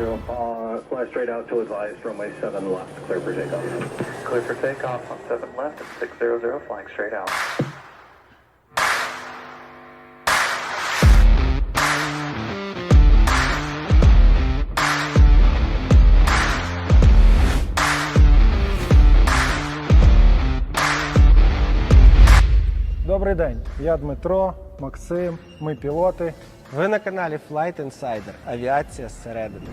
600, uh, fly straight out to advise runway 7 left, clear for takeoff. Clear for takeoff on 7 left and 600, flying straight out. Добрий день, я Дмитро, Максим, ми пілоти. Ви на каналі Flight Insider. Авіація зсередини.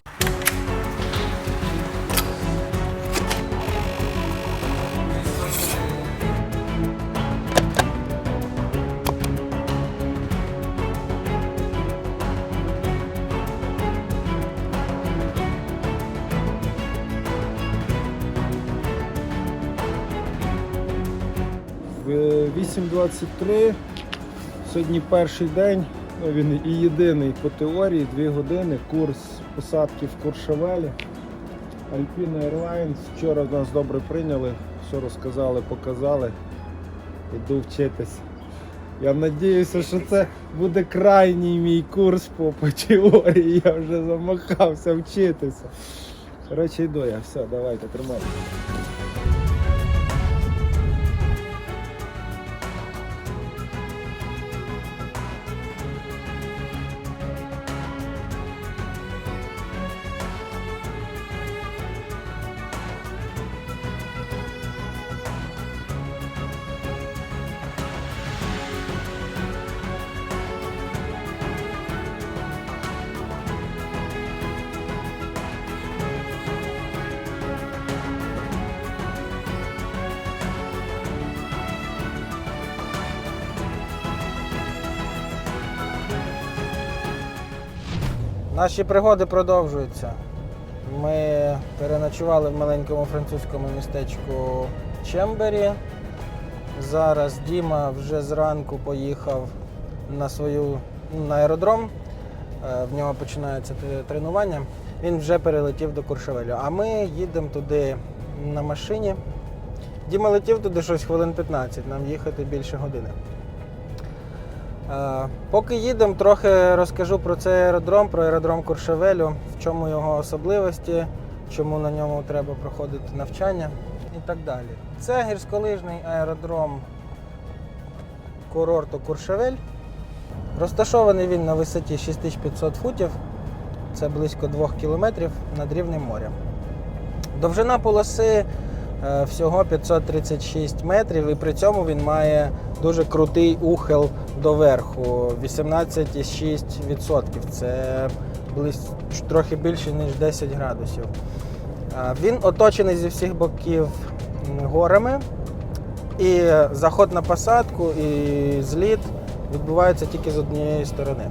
8.23 сьогодні перший день, він і єдиний по теорії, 2 години, курс посадки в Куршавелі. Alpina Airlines. Вчора нас добре прийняли, все розказали, показали. Іду вчитись. Я сподіваюся, що це буде крайній мій курс по, по теорії. Я вже замахався вчитися. Коротше, йду я. Все, давайте, тримайте. Наші пригоди продовжуються. Ми переночували в маленькому французькому містечку Чембері. Зараз Діма вже зранку поїхав на свою на аеродром. Е, В нього починається тренування. Він вже перелетів до Куршавелю. А ми їдемо туди на машині. Діма летів туди щось хвилин 15, нам їхати більше години. Е, Поки їдемо, трохи розкажу про цей аеродром, про аеродром Куршавелю, в чому його особливості, чому на ньому треба проходити навчання і так далі. Це гірськолижний аеродром курорту Куршавель. Розташований він на висоті 6500 футів, це близько 2 кілометрів над рівнем моря. Довжина полоси е, всього 536 метрів, і при цьому він має дуже крутий ухил доверху 18,6%. Це трохи більше, ніж 10 градусів. Він оточений зі всіх боків горами, і заход на посадку, і зліт відбувається тільки з однієї сторони.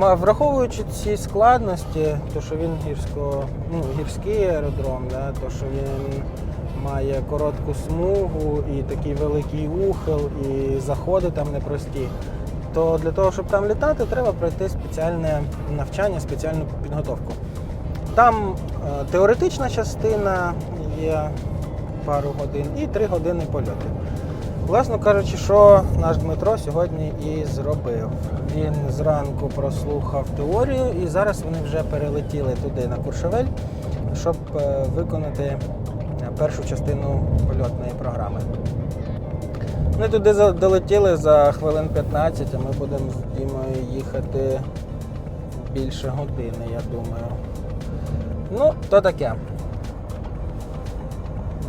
Враховуючи ці складності, то що він гірсько, ну, гірський аеродром, да, то що він має коротку смугу і такий великий ухил, і заходи там непрості, то для того, щоб там літати, треба пройти спеціальне навчання, спеціальну підготовку. Там е, теоретична частина є пару годин і три години польоту. Власно кажучи, що наш Дмитро сьогодні і зробив. Він зранку прослухав теорію, і зараз вони вже перелетіли туди на Куршавель, щоб е, виконати першу частину польотної програми. Вони туди долетіли за хвилин 15, а ми будемо з Дімою їхати більше години, я думаю. Ну, то таке.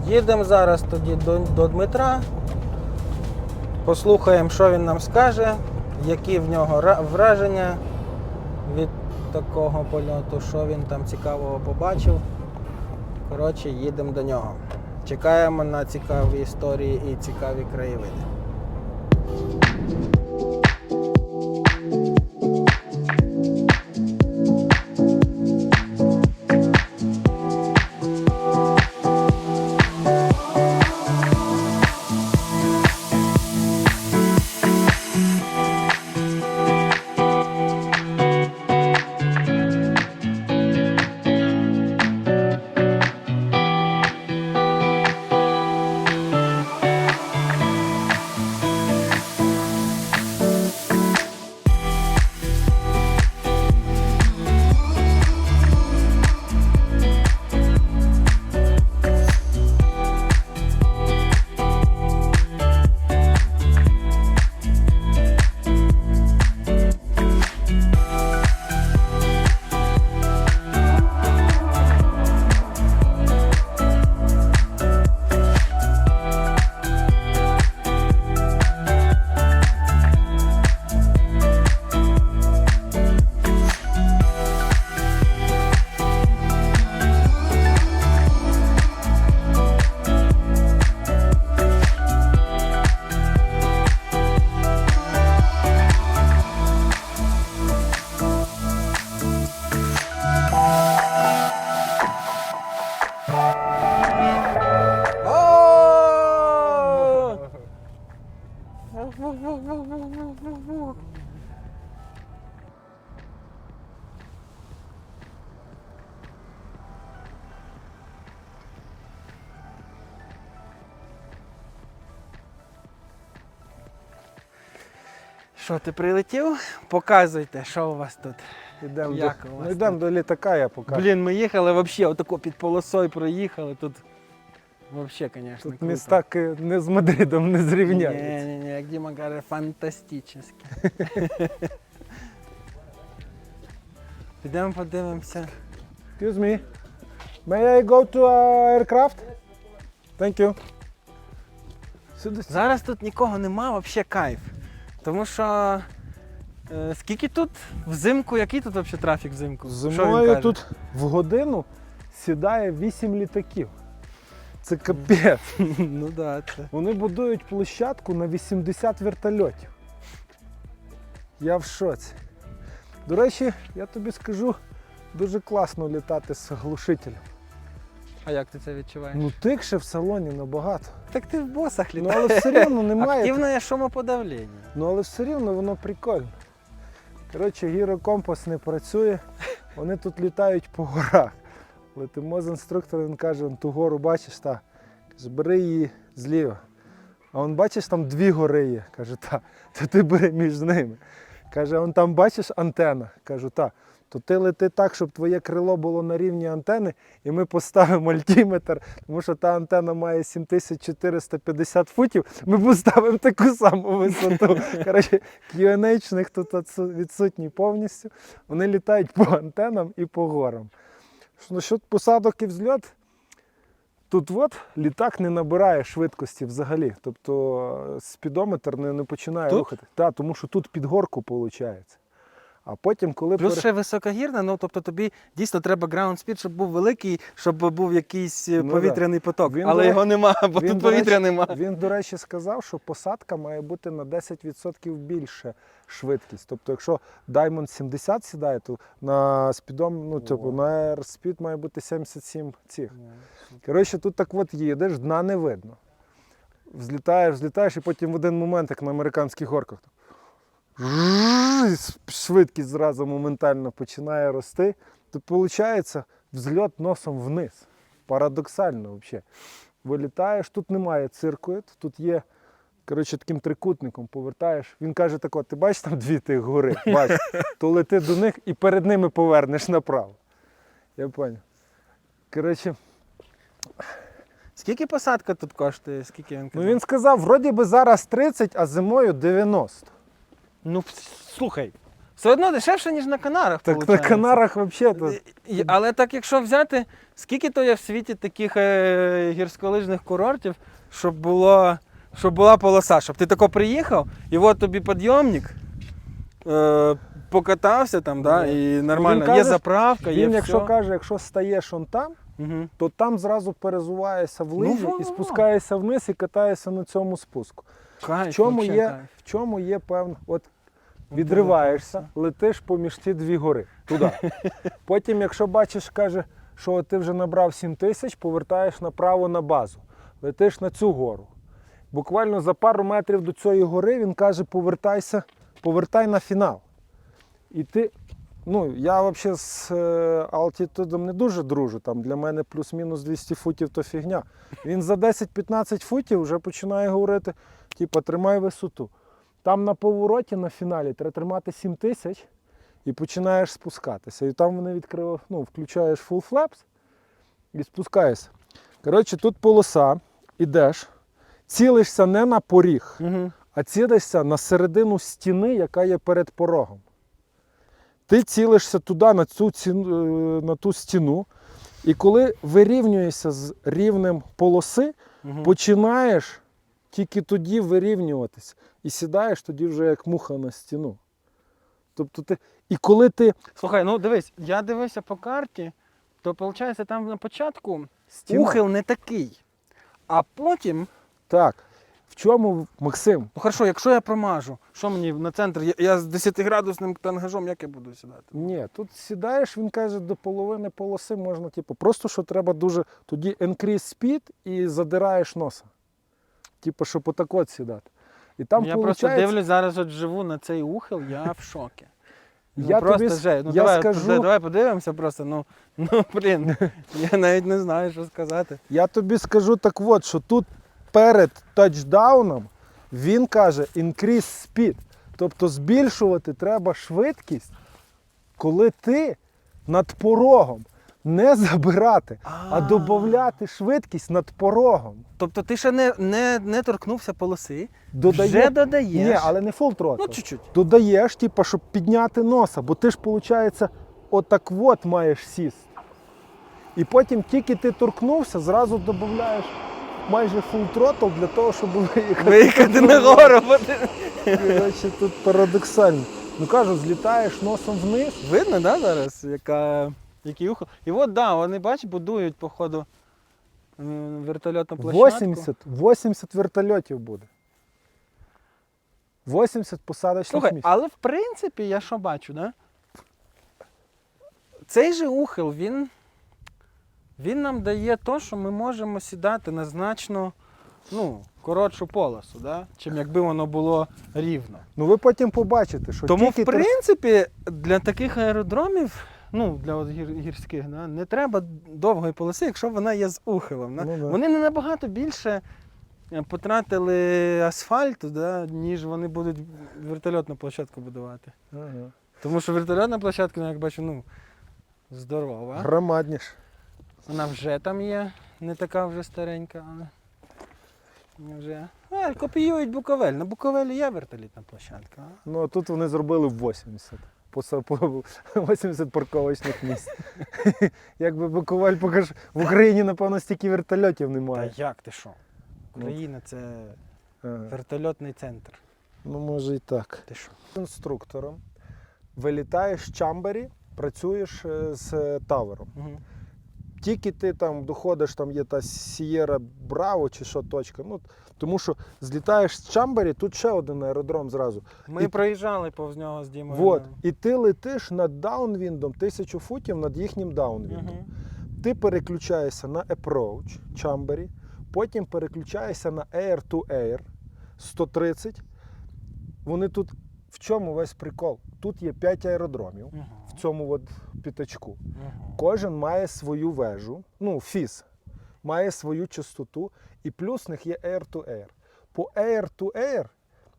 Їдемо зараз тоді до, до Дмитра. Послухаємо, що він нам скаже, які в нього враження від такого польоту, що він там цікавого побачив. Коротше, їдемо до нього. Чекаємо на цікаві історії і цікаві краєвиди. Що, ти прилетів? Показуйте, що у вас тут. Йдемо Як до, у вас ну, йдемо до літака, я покажу. Блін, ми їхали взагалі, отако під полосою проїхали. Тут взагалі, звісно, Тут круто. міста ки- не з Мадридом не Ні, зрівняються. ні, ні, як Діма каже, фантастично. Підемо подивимося. Excuse me. May I go to uh, aircraft? Thank you. Сюди. Зараз тут нікого нема, взагалі кайф. Тому що. Е, скільки тут взимку, який тут взагалі трафік взимку? Зимою тут в годину сідає 8 літаків. Це капець. ну да, це. Вони будують площадку на 80 вертольотів. Я в шоці. До речі, я тобі скажу, дуже класно літати з глушителем. А як ти це відчуваєш? Ну тикше в салоні набагато. так ти в босах літаєш. Ну але все рівно немає. Активне шумоподавлення. Ну але все рівно воно прикольно. Коротше, гірокомпас не працює, вони тут літають по горах. Летимо з інструктором, він каже, ту гору бачиш, та. Каже, бери її зліва. А он бачиш, там дві гори є. Каже, та, то ти бери між ними. Каже, он там бачиш антенна. Кажу, та. То ти лети так, щоб твоє крило було на рівні антени, і ми поставимо альтиметр, тому що та антенна має 7450 футів, ми поставимо таку саму висоту. Коротше, QNH-них тут відсутній повністю. Вони літають по антенам і по горам. Що посадок і взльот, тут от літак не набирає швидкості взагалі. Тобто е, спідометр не, не починає Тут? рухати. Тому що тут під горку виходить. А потім, коли Плюс пере- ще високогірна, ну тобто тобі дійсно треба ground speed, щоб був великий, щоб був якийсь е, Ну, да. повітряний поток. Він, Але до його нема, бо він, тут повітря нема. Він, до речі, сказав, що посадка має бути на 10% більше швидкість. Тобто, якщо Diamond 70 сідає, то на спідом, ну, типу, на Airspeed має бути 77 цих. Коротше, тут так от їдеш, дна не видно. Взлітаєш, взлітаєш, і потім в один момент, як на американських горках, швидкість зразу моментально починає рости, то виходить взльот носом вниз. Парадоксально взагалі. Вилітаєш, тут немає циркует, тут є коротше, таким трикутником повертаєш. Він каже: так, от, ти бачиш там дві тих гори, бачиш, то лети до них і перед ними повернеш направо. Я зрозумів. Коротше, Скільки посадка тут коштує? Скільки він ну він сказав, вроді би зараз 30, а зимою 90. Ну, слухай, все одно дешевше, ніж на Канарах. Так на. Канарах взагалі. Але так, якщо взяти, скільки то є в світі таких е, гірськолижних курортів, щоб було, щоб була полоса, щоб ти тако приїхав, і от тобі підйомник, е, покатався там, да, і нормально. є каже, заправка, є Він, все. якщо каже, якщо стаєш он там, Угу. то там зразу перезуваєшся в лижі во-во. і спускаєшся вниз і катаєшся на цьому спуску. Кайф, В чому є, кайф. в чому є певно, от Ну, відриваєшся, летиш поміж ті дві гори туди. Потім, якщо бачиш, каже, що ти вже набрав 7 тисяч, повертаєш направо на базу, летиш на цю гору. Буквально за пару метрів до цієї гори він каже, повертайся, повертай на фінал. І ти, ну, я взагалі з е, алтитудом не дуже дружу. Там для мене плюс-мінус 200 футів то фігня. Він за 10-15 футів вже починає говорити, типу, тримай висоту. Там на повороті на фіналі треба тримати 7 тисяч і починаєш спускатися. І там вони відкрив, ну, включаєш full flaps і спускаєшся. Коротше, тут полоса, ідеш, цілишся не на поріг, Угу. а цілишся на середину стіни, яка є перед порогом. Ти цілишся туди, на, цю ціну, е, на ту стіну, і коли вирівнюєшся з рівнем полоси, Угу. починаєш тільки тоді вирівнюватись. І сідаєш тоді вже як муха на стіну. Тобто ти. І коли ти. Слухай, ну дивись, я дивився по карті, то виходить, там на початку Стіна. ухил не такий. А потім, Так. В чому, Максим? ну хорошо, якщо я промажу, що мені на центр? Я, я з 10-градусним тангажом, як я буду сідати? Ні, тут сідаєш, він каже, до половини полоси можна, типу, просто що треба дуже. Тоді increase speed і задираєш носа. Типу, щоб отак от сідати. І там я просто дивлюсь зараз от живу на цей ухил, я в шокі. Ну, Я просто тобі жесть. Ну, я давай, скажу- давай, давай подивимося просто. Ну, ну блін, я навіть не знаю, що сказати. Я тобі скажу так от, що тут перед тачдауном він каже increase speed. Тобто збільшувати треба швидкість, коли ти над порогом. Не забирати, а додати швидкість над порогом. Тобто ти ще не, не, не торкнувся полоси, Додає... вже додаєш. Ні, але не full throttle. Ну, чуть-чуть. Додаєш, типу, щоб підняти носа, бо ти ж, виходить, отак от маєш сісти. І потім тільки ти торкнувся, зразу додаєш майже full throttle для того, щоб виїхати. Виїхати нагору. бо ти- Коротше, тут парадоксально. Ну кажу, злітаєш носом вниз. Видно, да, зараз, яка, який ухо. І от, да, вони, бач, будують, походу, вертольотну площадку. 80, 80 вертольотів буде. 80 посадочних Слухай, місць. але в принципі, я що бачу, да? Цей же ухил, він, він нам дає то, що ми можемо сідати на значно ну, коротшу полосу, да? чим якби воно було рівно. Ну ви потім побачите, що Тому, тільки в принципі, для таких аеродромів, ну, для от гір, гірських, да, не треба довгої полоси, якщо вона є з ухилом. Да? Ну, да. Вони не набагато більше е, потратили асфальту, да, ніж вони будуть вертольотну площадку будувати. Ага. Тому що вертольотна площадка, ну, як бачу, ну, здорова. громадніш. Вона вже там є, не така вже старенька, але. Вже. А, копіюють Буковель. На Буковелі є вертолітна площадка. Ну а тут вони зробили 80. По, 80 парковочних місць. Якби Буковель покаже, в Україні, напевно, стільки вертольотів Та немає. як ти що? Україна це вертольотний центр. Ну, може і так. Ти що? Інструктором вилітаєш в чамбері, працюєш е, з тавером. Угу. Тільки ти там доходиш, там є та Сієра Браво чи що точка. Ну, тому що злітаєш з чамбері, тут ще один аеродром зразу. Ми І- проїжджали повз нього з Дімою. Вот. І ти летиш над даунвіндом тисячу футів над їхнім даунвіндом. Угу. Ти переключаєшся на approach чамбері, потім переключаєшся на air to air 130. Вони тут в чому весь прикол? Тут є 5 аеродромів в цьому от п'ятачку. Кожен має свою вежу, ну, фіс, має свою частоту, і плюс в них є air to air. По air to air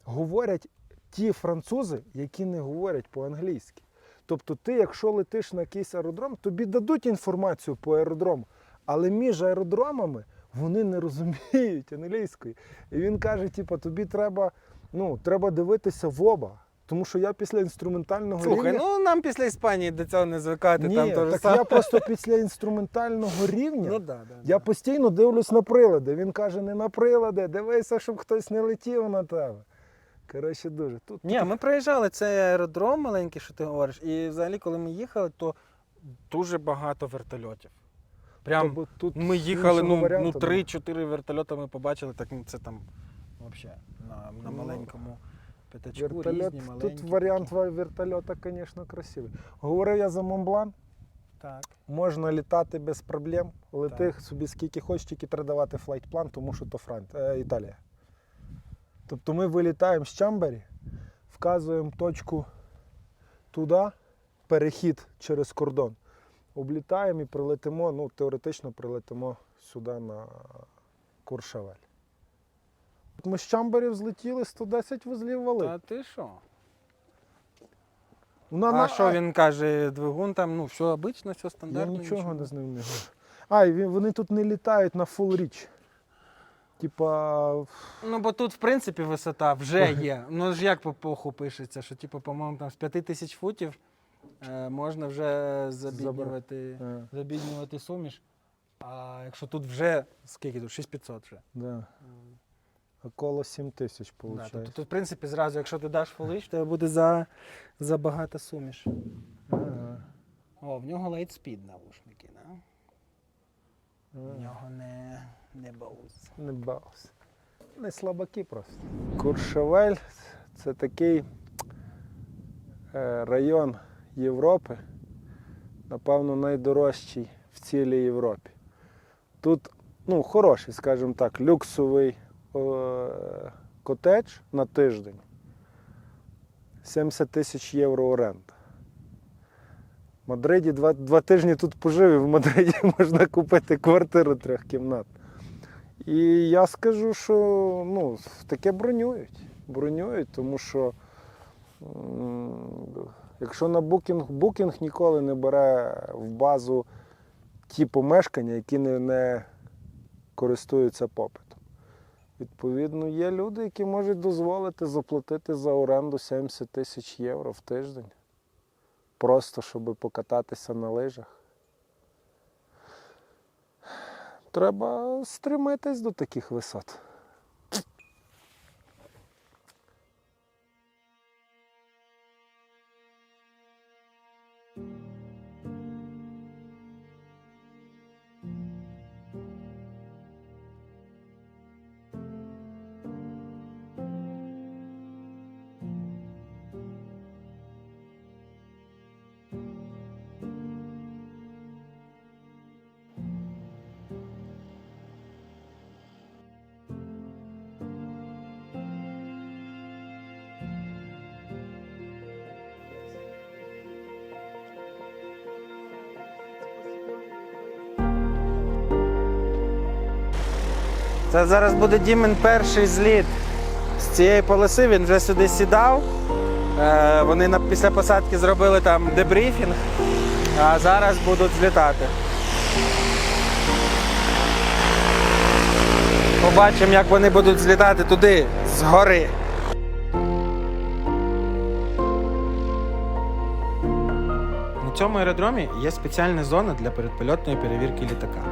говорять ті французи, які не говорять по-англійськи. Тобто, ти, якщо летиш на якийсь аеродром, тобі дадуть інформацію по аеродрому, але між аеродромами вони не розуміють англійської. І він каже: типу, тобі треба, ну, треба дивитися в оба. Тому що я після інструментального Слухай, рівня. ну нам після Іспанії до цього не звикати. Ні, там теж так саме. я просто після інструментального рівня. Ну, да, да, Я да. постійно дивлюсь на прилади. Він каже, не на прилади, дивися, щоб хтось не летів на тебе. Коротше, дуже. Тут Ні, ми проїжджали цей аеродром маленький, що ти говориш, і взагалі, коли ми їхали, то дуже багато вертольотів. Прям Тобто тут ми їхали, ну, ну 3-4 вертольоти ми побачили, так ну, це там взагалі на, на Ну, маленькому п'ятачку Вертольот, різні, маленькі. тут варіант вертольота, звісно, красивий. Говорив я за Монблан, Так. можна літати без проблем. Лети Так. собі скільки хочеш, тільки треба давати флайтплан, тому що то Франц... е, Італія. Тобто ми вилітаємо з Чамбері, вказуємо точку туди, перехід через кордон. Облітаємо і прилетимо, ну, теоретично прилетимо сюди на Куршавель. От Ми з Чамберів злетіли 110 вузлів вали. Та ти що? Вона а на- що він каже, двигун там, ну, все обично, все Я стандартно. нічого не з ним не говорю. А, і він- вони тут не літають на full reach. Типа, Ну, бо тут, в принципі, висота вже є. Ну ж як по поху пишеться, що, типу, по-моєму, там з 5 тисяч футів е, можна вже забіднювати, е, забіднювати суміш. А якщо тут вже скільки тут? 6500 вже. да, около 7 тисяч Да, тобто тут, в принципі, зразу, якщо ти даш фулиш, то буде за, за багато суміш. Ага, О, в нього лейтспід навушники, да? В нього не, не боус. Не баус. Не слабаки просто. Куршавель це такий е, район Європи, напевно, найдорожчий в цілій Європі. Тут ну, хороший, скажімо так, люксовий котедж на тиждень. 70 тисяч євро оренда. В Мадриді два, два тижні тут пожив, і в Мадриді можна купити квартиру трьохкімнатну. І я скажу, що ну, таке бронюють. Бронюють, тому що Якщо на букінг, букінг ніколи не бере в базу ті помешкання, які не, не користуються попитом. Відповідно, є люди, які можуть дозволити заплатити за оренду 70 тисяч євро в тиждень. Просто щоб покататися на лижах. Треба стремитись до таких висот. Це зараз буде Дімин перший зліт з цієї полоси. Він вже сюди сідав. Е, Вони після посадки зробили там дебрифінг, а зараз будуть злітати. Побачимо, як вони будуть злітати туди, згори. На цьому аеродромі є спеціальна зона для передпольотної перевірки літака.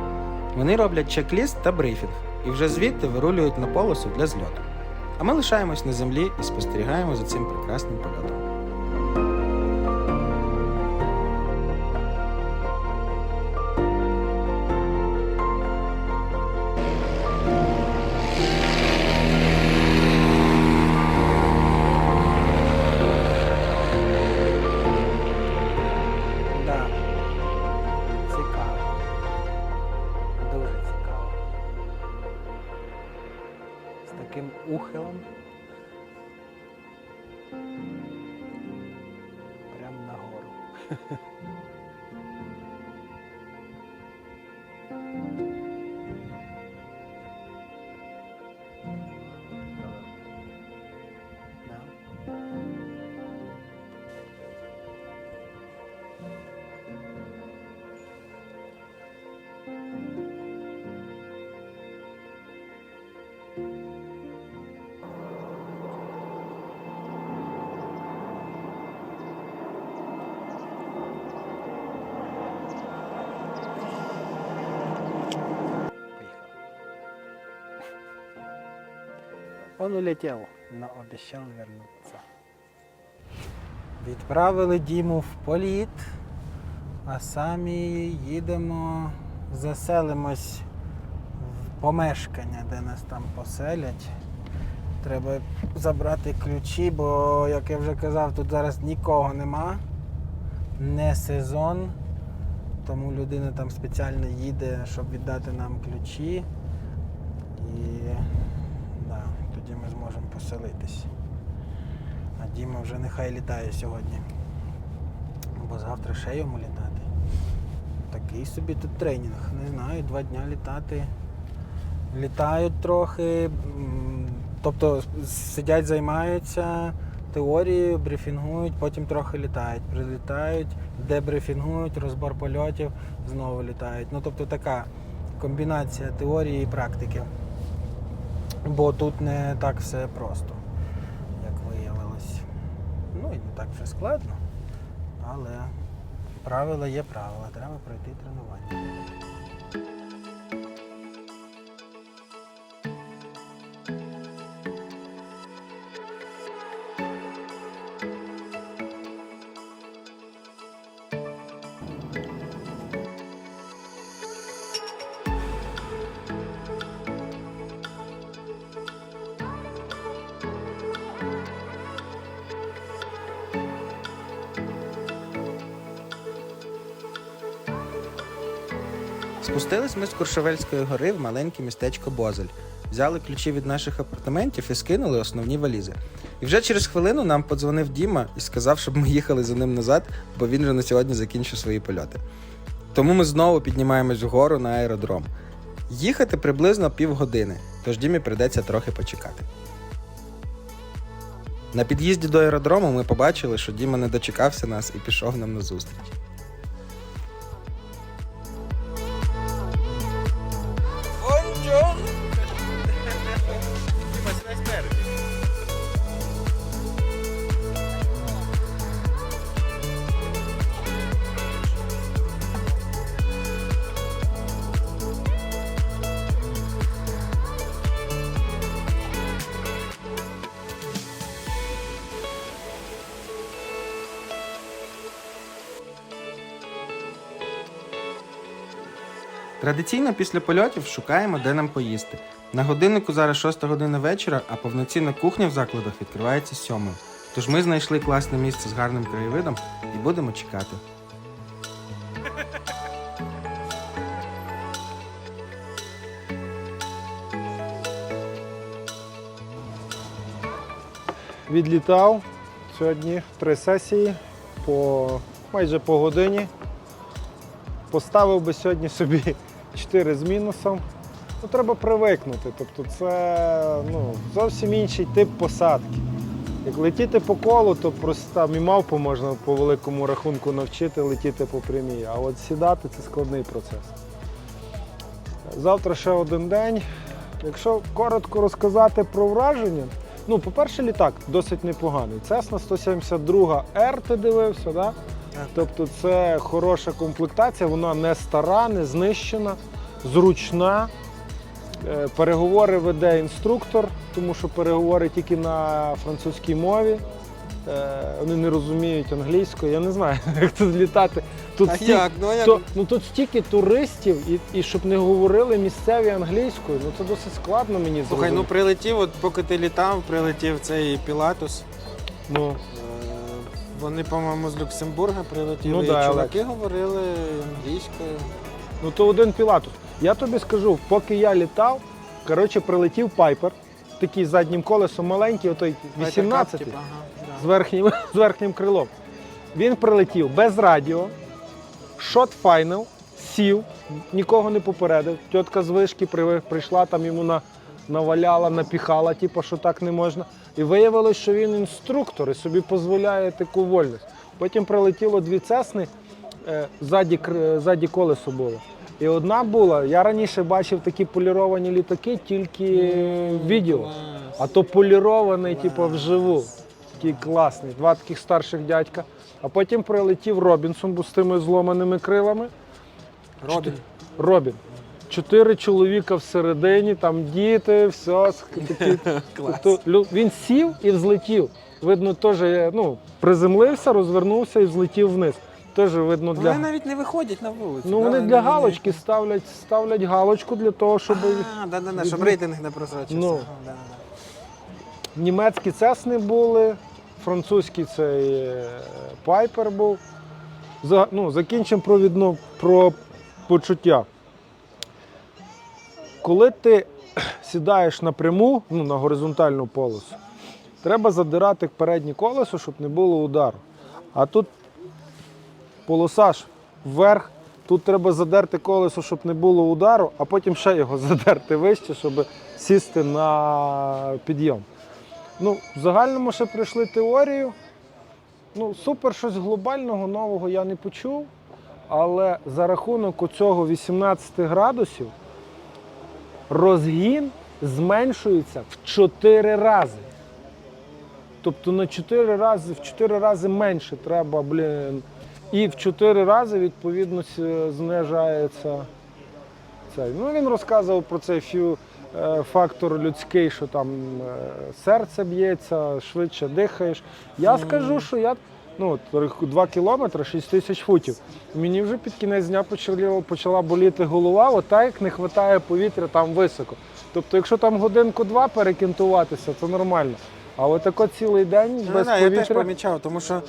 Вони роблять чек-ліст та брифінг і вже звідти вирулюють на полосу для зльоту. А ми лишаємось на землі і спостерігаємо за цим прекрасним польотом. Таким ухилом. Прямо нагору. Он улетел, но обещал вернуться. Відправили Діму в політ, а самі їдемо, заселимось в помешкання, де нас там поселять. Треба забрати ключі, бо, як я вже казав, тут зараз нікого нема. Не сезон. Тому людина там спеціально їде, щоб віддати нам ключі. І зможемо поселитись. А Діма вже нехай літає сьогодні. Бо завтра ще йому літати. Такий собі тут тренінг. Не знаю, два дня літати. Літають трохи, тобто сидять, займаються теорією, брифінгують, потім трохи літають. Прилітають, дебрифінгують, розбор польотів, знову літають. Ну тобто така комбінація теорії і практики. Бо тут не так все просто, як виявилось. Ну і не так все складно, але правила є правила, треба пройти тренування. Спустились ми з Куршевельської гори в маленьке містечко Бозель. Взяли ключі від наших апартаментів і скинули основні валізи. І вже через хвилину нам подзвонив Діма і сказав, щоб ми їхали за ним назад, бо він вже на сьогодні закінчив свої польоти. Тому ми знову піднімаємось вгору на аеродром. Їхати приблизно півгодини, тож Дімі прийдеться трохи почекати. На під'їзді до аеродрому ми побачили, що Діма не дочекався нас і пішов нам на зустріч. Традиційно після польотів шукаємо, де нам поїсти. На годиннику зараз 6 година вечора, а повноцінна кухня в закладах відкривається 7. Тож ми знайшли класне місце з гарним краєвидом і будемо чекати. Відлітав сьогодні три сесії по майже по годині. Поставив би сьогодні собі 4 з мінусом. Ну, треба привикнути. Тобто це ну, зовсім інший тип посадки. Як летіти по колу, то просто там і мавпу можна по великому рахунку навчити летіти по прямій. А от сідати це складний процес. Завтра ще один день. Якщо коротко розказати про враження, ну, по-перше, літак досить непоганий. Cessna 172 R ти дивився, да? Тобто це хороша комплектація, вона не стара, не знищена, зручна. Е, Переговори веде інструктор, тому що переговори тільки на французькій мові. Е, Вони не розуміють англійської. Я не знаю, як тут літати. Тут А стільки- як? Ну, а як? то, ну тут стільки туристів, і, і щоб не говорили місцеві англійською, ну це досить складно мені Слухай, ну прилетів, от поки ти літав, прилетів цей Пілатус. ну, Вони, по-моєму, з Люксембурга прилетіли. Ну і да, чуваки говорили англійською. ну то один пілатус. Я тобі скажу, поки я літав, коротше, прилетів пайпер, такий з заднім колесом маленький, отой 18 Типу, ага, да. з верхнім, з верхнім крилом. Він прилетів без радіо, шот файнел, сів, нікого не попередив. Тітка з вишки при- прийшла, там йому на, наваляла, напіхала, типу, що так не можна. І виявилось, що він інструктор і собі дозволяє таку вольність. Потім прилетіло дві цесни, е, ззаді, ззаді колесо було. І одна була, я раніше бачив такі поліровані літаки тільки в відео. А то полірований, типу, вживу. Такий класний. Два таких старших дядька. А потім прилетів Робінсон з тими зломаними крилами. Робін. Робін. Чотири чоловіка всередині, там діти, все. Тобто, він сів і взлетів. Видно, теж е, ну, приземлився, розвернувся і взлетів вниз. Теж видно Вони навіть не виходять на вулицю. Ну да, вони для не- галочки ставлять, ставлять галочку для того, щоб. А, да, да, да, щоб рейтинг не просрочився. Ну. Да, да. Німецькі цесни були, французький цей е, пайпер був. За, ну, закінчимо про, відно, про почуття. Коли ти сідаєш напряму, ну, на горизонтальну полосу, треба задирати переднє колесо, щоб не було удару. А тут полоса ж вверх, тут треба задерти колесо, щоб не було удару, а потім ще його задерти вище, щоб сісти на підйом. Ну, в загальному ще пройшли теорію. Ну, супер щось глобального нового я не почув. Але за рахунок оцього 18 градусів розгін зменшується в 4 рази. Тобто на 4 рази, в 4 рази менше треба, блін. І в 4 рази, відповідно, знижається цей. Ну, він розказував про цей фю, е, фактор людський, що там е, серце б'ється, швидше дихаєш. Я скажу, що я ну, 2 кілометри, 6 тисяч футів. Мені вже під кінець дня почала, почала боліти голова, отак як не вистачає повітря там високо. Тобто, якщо там годинку-два перекінтуватися, це нормально. А отако цілий день Ну, без да, я теж помічав, тому що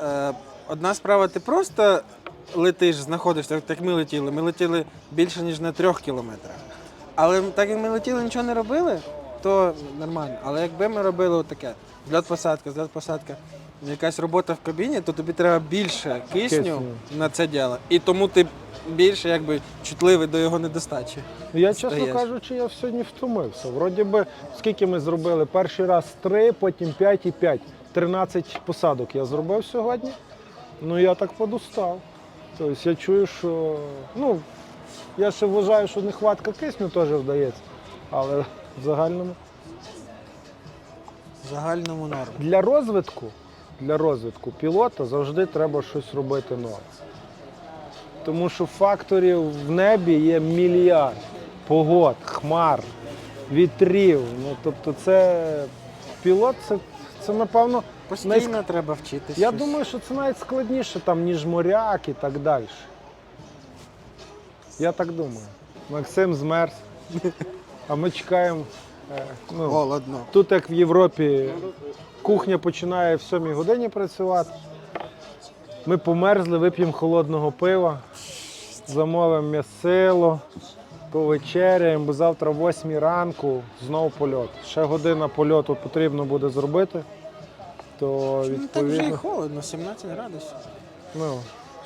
е, одна справа, ти просто летиш, знаходишся, так як ми летіли. Ми летіли більше, ніж на трьох кілометрах. Але так як ми летіли, нічого не робили, то нормально. Але якби ми робили таке, зльот посадка, зльот посадка, якась робота в кабіні, то тобі треба більше кисню, Кисню. на це діло. І тому ти більше якби чутливий до його недостачі. Ну, Я, чесно Стаєш. кажучи, я сьогодні втомився. Вроді би, скільки ми зробили? Перший раз 3, потім 5 і 5. 13 посадок я зробив сьогодні. Ну я так подустав. Тобто я чую, що. Ну, я ще вважаю, що нехватка кисню теж вдається. Але в загальному. В загальному норм. Для розвитку, для розвитку пілота завжди треба щось робити нове. Тому що факторів в небі є мільярд погод, хмар, вітрів. Ну, тобто це пілот це, це напевно. Постійно найск- треба вчитися. Я думаю, що це навіть складніше, там, ніж моряк і так далі. Я так думаю. Максим змерз, а ми чекаємо. Ну, холодно. Тут, як в Європі, кухня починає в 7 годині працювати. Ми померзли, вип'ємо холодного пива, замовимо м'ясило, повечеряємо, бо завтра в 8 ранку знову польот. Ще година польоту потрібно буде зробити. То Ну, так вже і холодно, 17 градусів. ну,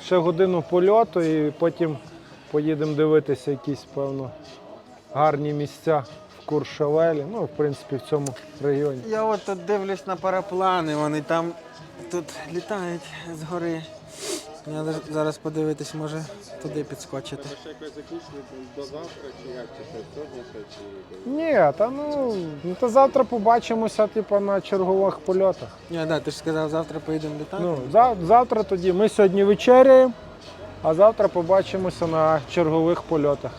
ще годину польоту і потім поїдемо дивитися якісь, певно, гарні місця Куршавелі, ну, в принципі, в цьому регіоні. Я от тут дивлюсь на параплани, вони там тут літають згори. Я зараз подивитись, може туди підскочити. Ні, та ну, ну та завтра побачимося, типу, на чергових польотах. Ні, да, ти ж сказав, завтра поїдемо літати. Ну, за, завтра тоді ми сьогодні вечеряємо, а завтра побачимося на чергових польотах.